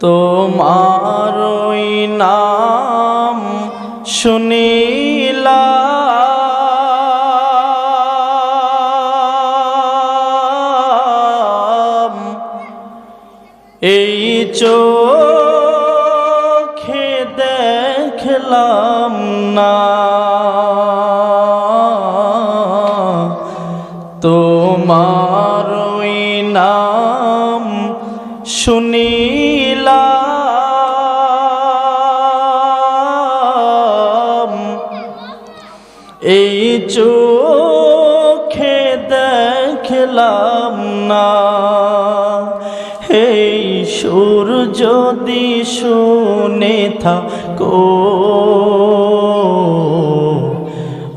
তোমার নাম শুনিলাম। এই চোখে দেখলাম না। তোমার নাম শুনিলাম এই চোখে দেখলাম না। এই সুর যদি শুনে থাকো।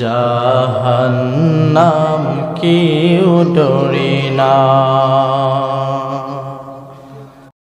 জাহান্নাম কেউ ডরি না।